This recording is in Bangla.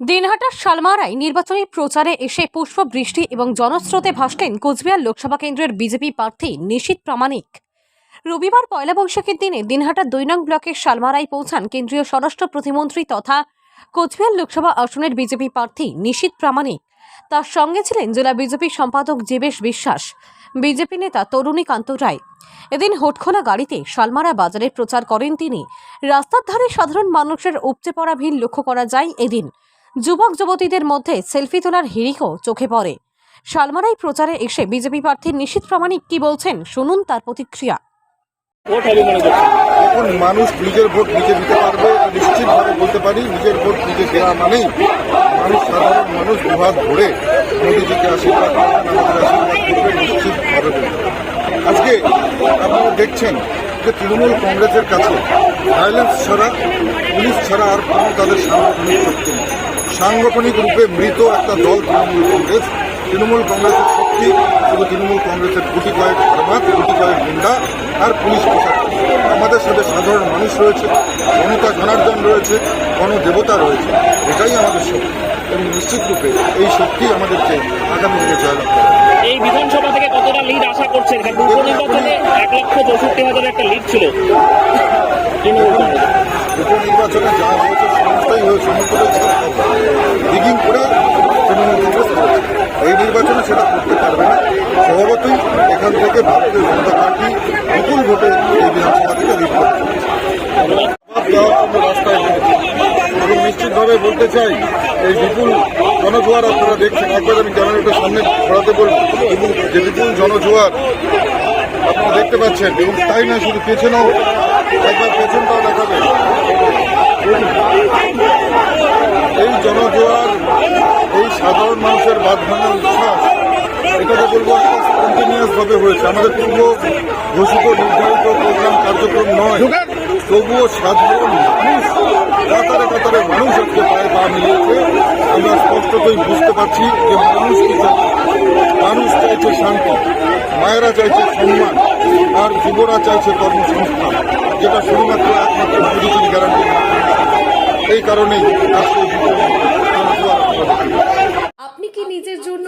দিনহাটার শালমারায় নির্বাচনী প্রচারে এসে পুষ্পবৃষ্টি এবং জনস্রোতে ভাসলেন কোচবিহার লোকসভা কেন্দ্রের বিজেপি প্রার্থী নিশীত প্রামাণিক। রবিবার পয়লা বৈশাখের দিনে দিনহাটার দুই নং ব্লকের শালমারায় পৌঁছান কেন্দ্রীয় স্বরাষ্ট্র প্রতিমন্ত্রী তথা কোচবিহার লোকসভা আসনের বিজেপি প্রার্থী নিশীত প্রামাণিক। তার সঙ্গে ছিলেন জেলা বিজেপি সম্পাদক জীবেশ বিশ্বাস, বিজেপি নেতা তরুণীকান্ত রায়। এদিন হোটখোলা গাড়িতে শালমারা বাজারে প্রচার করেন তিনি। রাস্তার ধারে সাধারণ মানুষের উপচে পড়া ভিড় লক্ষ্য করা যায় এদিন। যুবক যুবতীদের মধ্যে সেলফি তোলার হিড়িকও চোখে পড়ে। শালমারাই প্রচারে এসে বিজেপি প্রার্থী নিশীত প্রামাণিক কি বলছেন শুনুন তার প্রতিক্রিয়া। মনে এখন মানুষ নিজের ভোট নিজে দিতে পারবে নিশ্চিতভাবে বলতে পারি নিজের ভোট নিজে দেওয়া মানেই মানুষ সাধারণ মানুষ দুহাত ধরে মোদীজিকে আশীর্বাদ আশীর্বাদ নিশ্চিতভাবে আজকে আপনারা দেখছেন যে তৃণমূল কংগ্রেসের কাছে ভায়োলেন্স ছাড়া পুলিশ ছাড়া আর কোনো তাদের সাংগঠনিক শক্তি নেই। সাংগঠনিক রূপে মৃত একটা দল তৃণমূল কংগ্রেস। তৃণমূল কংগ্রেসের শক্তি শুধু তৃণমূল কংগ্রেসের গুটি কয়েক ফার্মাত গুটি কয়েক গুন্ডা আর পুলিশ প্রশাসন। আমাদের সাথে সাধারণ মানুষ রয়েছে জনতা জনার্দন রয়েছে গণদেবতা রয়েছে। এটাই আমাদের শক্তি। এবং নিশ্চিত রূপে এই শক্তি আমাদেরকে আগামী দিনে জয়লাভ করে এই বিধানসভা থেকে কতটা লিড আশা করছেন? উপনির্বাচনে এক লক্ষ চৌষট্টি হাজার একটা লিড ছিল। উপনির্বাচনে যা হয়েছে সমস্তই হয়ে সমস্ত এখান থেকে ভারতীয় জনতা পার্টি বিপুল ভোটে এই বিধানসভা থেকে রাস্তায় নিশ্চিতভাবে বলতে চাই, এই বিপুল জনজোয়ার আপনারা দেখছেন। একবার আমি ক্যামেরাটা সামনে ঘোরাতে বলব। এবং যে বিপুল জনজোয়ার আপনারা দেখতে পাচ্ছেন, এবং তাই না, শুধু পেছনেও একবার পেছনটাও দেখাবে। এই জনজোয়ার, এই সাধারণ মানুষের বাদ ভাঙা উচ্ছ্বাস, এটাকে বলব কন্টিনিউয়াস হয়েছে। আমাদের পূর্ব ঘোষিত নির্ধারিত প্রোগ্রাম কার্যক্রম নয়। তবুও সাধারণ মানুষ, কাতারে কাতারে মানুষ আজকে পায়ে পা মিলিয়েছে। আমরা স্পষ্টতই বুঝতে পারছি যে মানুষ কি মানুষ চাইছে শান্তি, মায়েরা চাইছে সম্মান, আর যুবরা চাইছে কর্মসংস্থান, যেটা শুধুমাত্র একমাত্র গ্যারান্টি এই কারণেই আজকে এই বিপুল জনজোয়ার আপনারা দেখতে আপনি কি নিজের জন্য